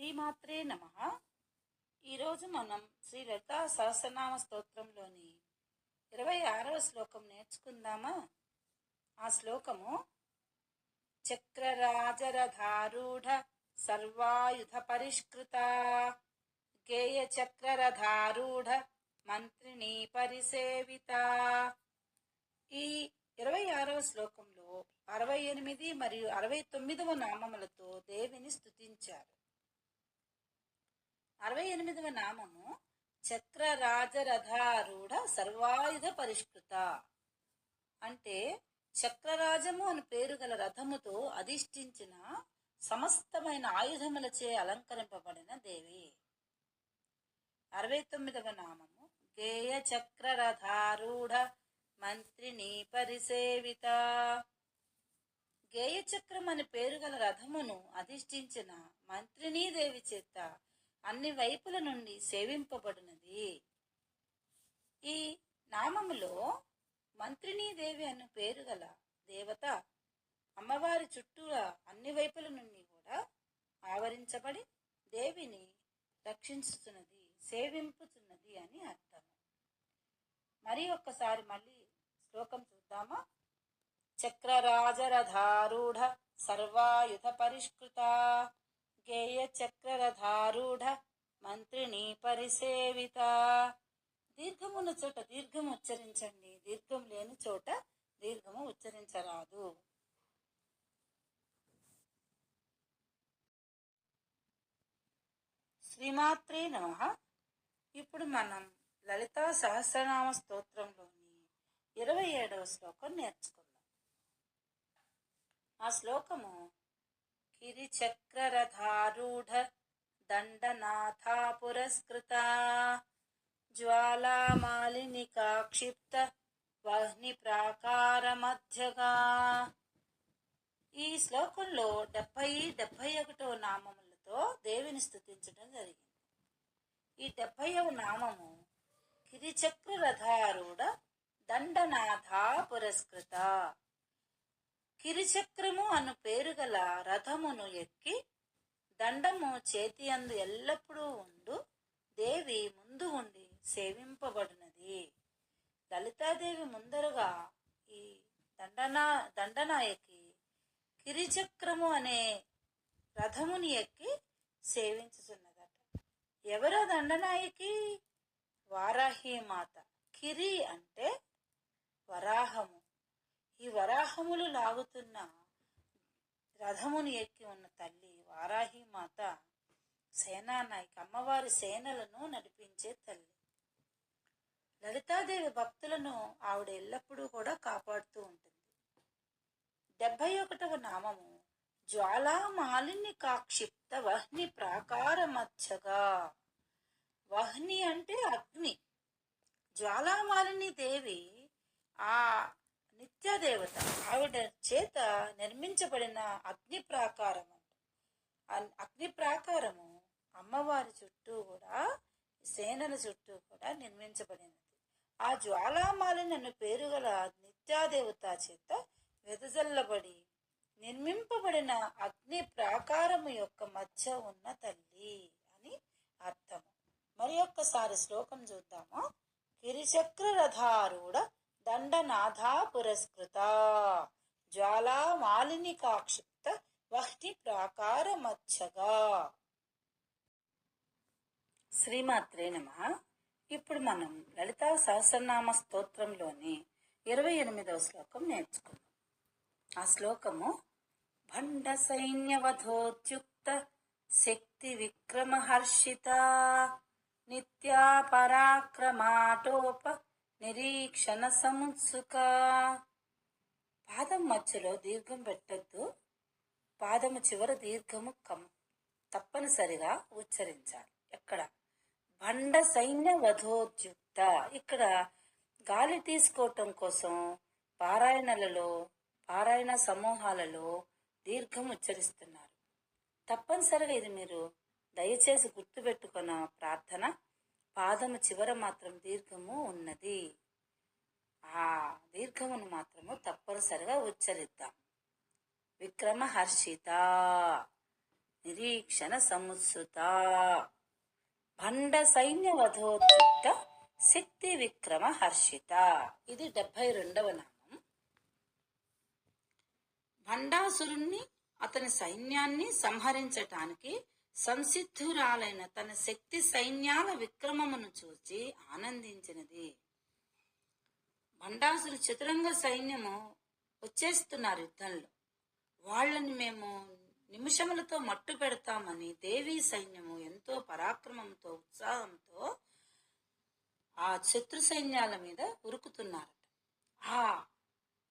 శ్రీమాత్రే నమ. ఈరోజు మనం శ్రీ లతా సహస్రనామ స్తోత్రంలోని ఇరవై ఆరవ శ్లోకం నేర్చుకుందామా? ఆ శ్లోకము చక్రరాజరధారూఢ సర్వాయుధ పరిష్కృత గేయ చక్రరధారూఢ మంత్రిని పరిసేవిత. ఈ ఇరవై ఆరవ శ్లోకంలో అరవై ఎనిమిది మరియు అరవై తొమ్మిదవ నామములతో దేవిని స్తుతించారు. అరవై ఎనిమిదవ నామము చక్రరాజరథారూఢ సర్వాయుధ పరిష్కృత. అంటే చక్రరాజము అని పేరు గల రథముతో అధిష్ఠించిన సమస్తమైన ఆయుధములచే అలంకరింపబడిన దేవి. అరవై తొమ్మిదవ నామము గేయ చక్రరథారూఢ మంత్రిని పరిసేవిత. గేయ చక్రం అని పేరు గల రథమును అధిష్ఠించిన మంత్రినీ దేవి చేత అన్ని వైపుల నుండి సేవింపబడినది. ఈ నామములో మంత్రినీ దేవి అన్న పేరు గల దేవత అమ్మవారి చుట్టూరా అన్ని వైపుల నుండి కూడా ఆవరించబడి దేవిని రక్షించుతున్నది సేవింపుతున్నది అని అర్థం మరి ఒక్కసారి మళ్ళీ శ్లోకం చూద్దామా? చక్రరాజరథారూఢ సర్వాయుధ పరిష్కృత గేయ చక్రరథారూఢ మంత్రిని పరిసేవిత. దీర్ఘమున్న చోట దీర్ఘం ఉచ్చరించండి. దీర్ఘం లేని చోట దీర్ఘము ఉచ్చరించరాదు. శ్రీమాత్రే నమ. ఇప్పుడు మనం లలితా సహస్రనామ స్తోత్రంలోని ఇరవై ఏడవ శ్లోకం నేర్చుకుందాం. ఆ శ్లోకము కిరిచక్రరథారూఢ దండనాథా పురస్కృత జ్వాలామాలినికా క్షిప్త వహ్ని ప్రాకార మధ్యగా ఈ శ్లోకంలో డెబ్బై డెబ్బై ఒకటో నామములతో దేవిని స్థుతించడం జరిగింది. ఈ డెబ్బైవ నామము గిరిచక్ర రథారూఢ దండనాథ పురస్కృత కిరిచక్రము అను పేరు గల రథమును ఎక్కి దండము చేతి అందు ఎల్లప్పుడూ ఉండు దేవి ముందు ఉండి సేవింపబడినది. లలితాదేవి ముందరగా ఈ దండనా దండనాయకి కిరిచక్రము అనే రథముని ఎక్కి సేవించుతున్నదట ఎవరో దండనాయకి వారాహి మాత. కిరి అంటే వరాహము. ఈ వరాహములు లాగుతున్న రథముని ఎక్కి ఉన్న తల్లి వారాహి మాత సేనానాయక అమ్మవారి సేనలను నడిపించే తల్లి. లలితాదేవి భక్తులను ఆవిడ ఎల్లప్పుడూ కూడా కాపాడుతూ ఉంటుంది. డెబ్బై ఒకటవ నామము జ్వాలామాలిని కాక్షిప్త వహ్ని ప్రాకార మధ్యగా వహ్ని అంటే అగ్ని. జ్వాలామాలిని దేవి ఆ నిత్యదేవత. ఆవిడ చేత నిర్మించబడిన అగ్ని ప్రాకారము అగ్ని ప్రాకారము అమ్మవారి చుట్టూ కూడా సేనల చుట్టూ కూడా నిర్మించబడినది. ఆ జ్వాలామాలిని నన్ను పేరు గల నిత్యాదేవత చేత వెదజల్లబడి నిర్మింపబడిన అగ్ని ప్రాకారము యొక్క మధ్య ఉన్న తల్లి అని అర్థము. మరి ఒక్కసారి శ్లోకం చూద్దాము? కిరిచక్ర రథారూఢ దండనాథా పురస్కృత జ్వాలామాలిని కాక్షిప్త వహ్ని ప్రాకార మచ్చగా శ్రీమాత్రే నమ ఇప్పుడు మనం లలితా సహస్రనామ స్తోత్రంలోని ఇరవై ఎనిమిదవ శ్లోకం నేర్చుకుందాం. ఆ శ్లోకము భండ సైన్యవధోద్యుక్త శక్తి విక్రమహర్షిత నిత్యా పరాక్రమాటోప నిరీక్షణ సముత్సుక. పాదం మధ్యలో దీర్ఘం పెట్టద్దు. పాదము చివర దీర్ఘము కం తప్పనిసరిగా ఉచ్చరించాలి. ఎక్కడ? బండ సైన్య వధోద్యుక్త ఇక్కడ గాలి తీసుకోవటం కోసం పారాయణలలో పారాయణ సమూహాలలో దీర్ఘం ఉచ్చరిస్తున్నారు. తప్పనిసరిగా ఇది మీరు దయచేసి గుర్తుపెట్టుకున్న ప్రార్థన. పాదము చివర మాత్రం దీర్ఘము ఉన్నది. ఆ దీర్ఘమును మాత్రము తప్పనిసరిగా ఉచ్చరిద్దాం. విక్రమ హర్షిత నిరీక్షణ సముత్సుత భండ సైన్య శక్తి విక్రమ హర్షిత. ఇది డెబ్బై రెండవ నామం. భండాసురుణ్ణి అతని సైన్యాన్ని సంహరించటానికి సంసిద్ధురాలైన తన శక్తి సైన్యాల విక్రమమును చూచి ఆనందించినది. మండాసులు చతురంగ సైన్యము వచ్చేస్తున్నారు యుద్ధంలో. వాళ్ళని మేము నిమిషములతో మట్టు పెడతామని దేవీ సైన్యము ఎంతో పరాక్రమంతో ఉత్సాహంతో ఆ శత్రు సైన్యాల మీద ఉరుకుతున్నారట. ఆ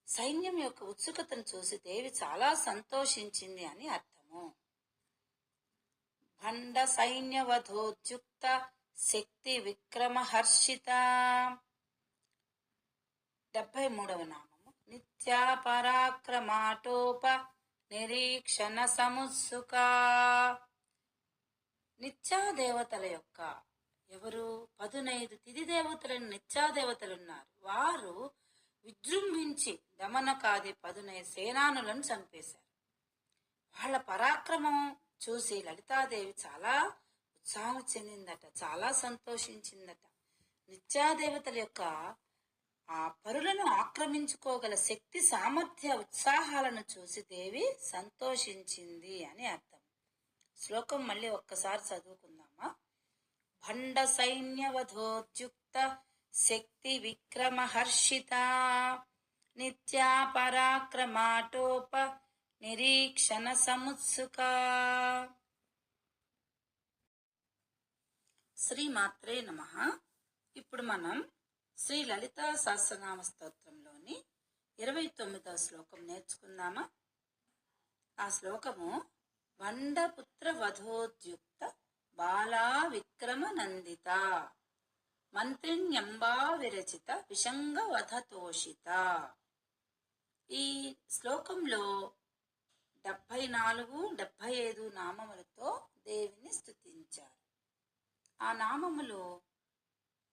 సైన్యం యొక్క ఉత్సుకతను చూసి దేవి చాలా సంతోషించింది అని అర్థము. భండ సైన్యవధోద్యుక్త శక్తి విక్రమహర్షిత డెబ్బై మూడవ నామము నిత్యా పరాక్రమాటోప నిరీక్షణ సముత్సుక నిత్యా దేవతల యొక్క ఎవరు? పదునైదు తిథి దేవతలను నిత్యా దేవతలున్నారు వారు విజృంభించి దమనకాది పదునై సేనానులను చంపేశారు. వాళ్ళ పరాక్రమం చూసి లలితాదేవి చాలా ఉత్సాహం చెందిందట చాలా సంతోషించిందట. నిత్యాదేవతల యొక్క ఆ పరులను ఆక్రమించుకోగల శక్తి సామర్థ్య ఉత్సాహాలను చూసి దేవి సంతోషించింది అని అర్థం. శ్లోకం మళ్ళీ ఒక్కసారి చదువుకుందామా? భండ సైన్యవధోద్యుక్త శక్తి విక్రమ హర్షిత నిత్యా పరాక్రమాటోప నిరీక్షణ సముత్సుక. శ్రీ మాత్రే నమ. ఇప్పుడు మనం శ్రీ లలితా సహస్రనామ స్తోత్రంలోని ఇరవై తొమ్మిదవ శ్లోకం నేర్చుకుందామా? ఆ శ్లోకము బండపుత్ర వధోద్యుక్త బాలా విక్రమ నందిత మంత్రిణ్యంబా విరచిత విషంగ వధతోషిత. ఈ శ్లోకంలో డెబ్భై నాలుగు డెబ్భై ఐదు నామములతో దేవిని స్తుతించారు. ఆ నామములో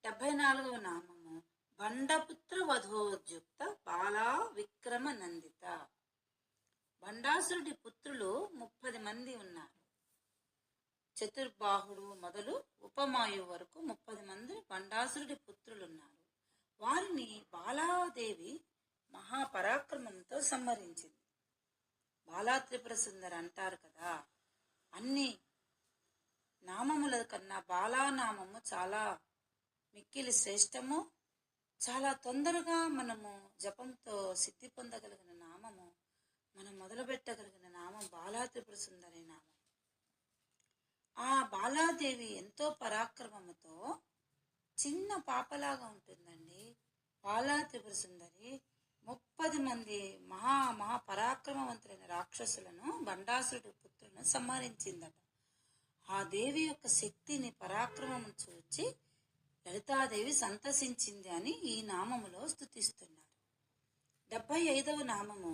డెబ్భై నాలుగవ నామము బండపుత్ర వధోద్యుక్త బాలా విక్రమ నందిత బండాసురుడి పుత్రులు ముప్పది మంది ఉన్నారు. చతుర్బాహుడు మొదలు ఉపమాయు వరకు ముప్పది మంది బండాసురుడి పుత్రులున్నారు. వారిని బాలాదేవి మహాపరాక్రమంతో సంహరించింది. బాలా త్రిపుర సుందర్ అంటారు కదా అన్ని నామముల కన్నా బాలానామము చాలా మిక్కిలి శ్రేష్టము చాలా తొందరగా మనము జపంతో సిద్ధి పొందగలిగిన నామము మనం మొదలు పెట్టగలిగిన నామం బాలా త్రిపుర సుందరి నామం. ఆ బాలాదేవి ఎంతో పరాక్రమముతో చిన్న పాపలాగా ఉంటుందండి. బాలా త్రిపుర సుందరి ముప్పది మంది మహా రాక్షసులను బండాసురుడి పుత్రులను సంహరించిందట. ఆ దేవి యొక్క శక్తిని పరాక్రమం చూచి లలితాదేవి సంతసించింది అని ఈ నామములో స్థుతిస్తున్నారు డెబ్బై ఐదవ నామము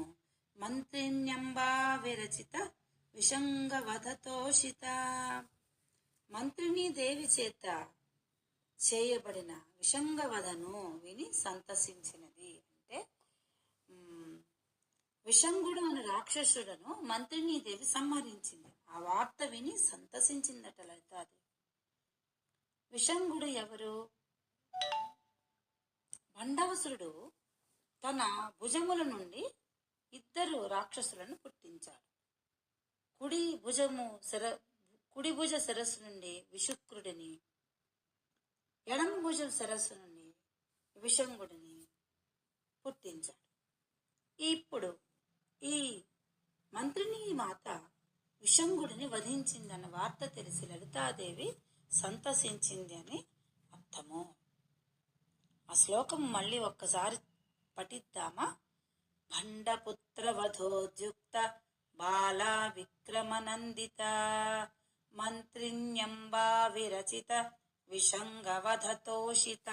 మంత్రిణ్యంబా విరచిత విషంగవధతోషిత. మంత్రిని దేవి చేత చేయబడిన విషంగవధను విని సంతసించినది అంటే విషంగుడు అని రాక్షసుడను మంత్రిని దేవి సంహరించింది. ఆ వార్త విని సంతసించిందట లలితాదేవి. విషంగుడు ఎవరు? బండవసురుడు తన భుజముల నుండి ఇద్దరు రాక్షసులను పుట్టించాడు. కుడి భుజము శిర కుడి భుజ శిరస్సు నుండి విషుక్రుడిని ఎడమ భుజం శిరస్సు నుండి విషంగుడిని పుట్టించాడు. ఇప్పుడు ఈ మంత్రిని మాత విషంగుడిని వధించిందన్న వార్త తెలిసి లలితాదేవి సంతసించింది అని అర్థము. ఆ శ్లోకం మళ్ళీ ఒక్కసారి పఠిద్దామా? భండపుత్ర వధోద్యుక్త బాలా విక్రమనందిత మంత్రిణ్యంబా విరచిత విషంగవధతోషిత.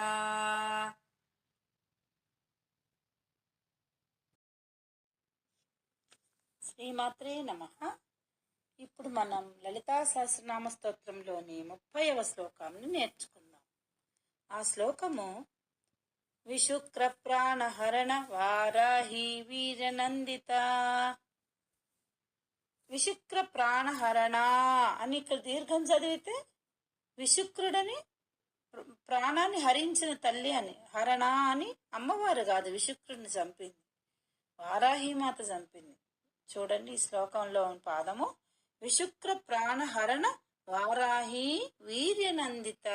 శ్రీమాత్రే నమ. ఇప్పుడు మనం లలితా సహస్రనామ స్తోత్రంలోని ముప్పైవ శ్లోకాన్ని నేర్చుకుందాం. ఆ శ్లోకము విశుక్ర ప్రాణహరణ వారాహి వీరనందిత విశుక్ర ప్రాణహరణ అని ఇక్కడ దీర్ఘం చదివితే విశుక్రుడని ప్రాణాన్ని హరించిన తల్లి అని హరణ అని అమ్మవారు కాదు విశుక్రుడిని చంపింది. వారాహి మాత చంపింది. చూడండి ఈ శ్లోకంలో ఉన్న పాదము. విశుక్ర ప్రాణహరణ వారాహి వీర్యనందిత.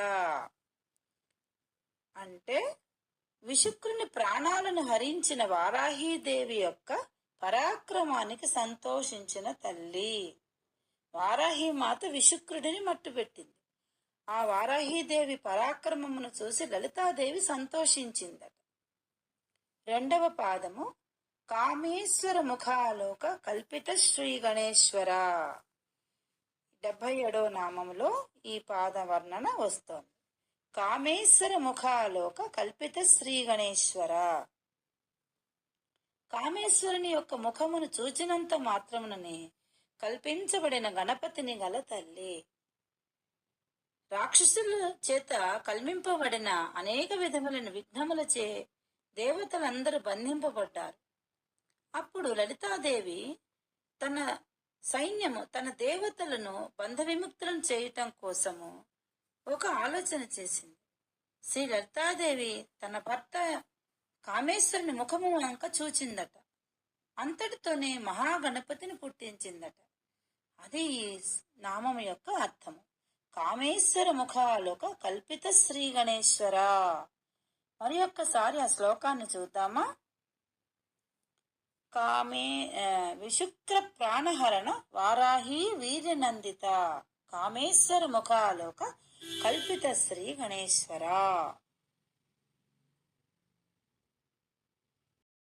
అంటే విశుక్రుని ప్రాణాలను హరించిన వారాహీదేవి యొక్క పరాక్రమానికి సంతోషించిన తల్లి. వారాహి మాత విశుక్రుడిని మట్టుపెట్టింది ఆ వారాహీదేవి పరాక్రమమును చూసి లలితాదేవి సంతోషించిందట. రెండవ పాదము. కామేశ్వర ముఖాలోక కల్పిత శ్రీ గణేశ్వర. డెబ్బై ఏడో నామంలో ఈ పాద వర్ణన వస్తోంది. కామేశ్వర ముఖాలోక కల్పిత శ్రీ గణేశ్వర. కామేశ్వరుని యొక్క ముఖమును చూచినంత మాత్రముననే కల్పించబడిన గణపతిని గల తల్లి. రాక్షసుల చేత కల్మింపబడిన అనేక విధములైన విఘ్నములచే దేవతలందరూ బంధింపబడ్డారు. అప్పుడు లలితాదేవి తన సైన్యము తన దేవతలను బంధ విముక్తులను చేయటం కోసము ఒక ఆలోచన చేసింది. శ్రీ లలితాదేవి తన భర్త కామేశ్వరుని ముఖము వంక చూచిందట. అంతటితోనే మహాగణపతిని పుట్టించిందట. అది ఈ నామం యొక్క అర్థము. కామేశ్వర ముఖాలోక కల్పిత శ్రీ గణేశ్వర. మరి ఒక్కసారి ఆ శ్లోకాన్ని చూద్దామా? కామే విశుక్ర ప్రాణహరణ వారాహి వీర్యనందిత కామేశ్వర ముఖాలోక కల్పిత శ్రీ గణేశ్వర.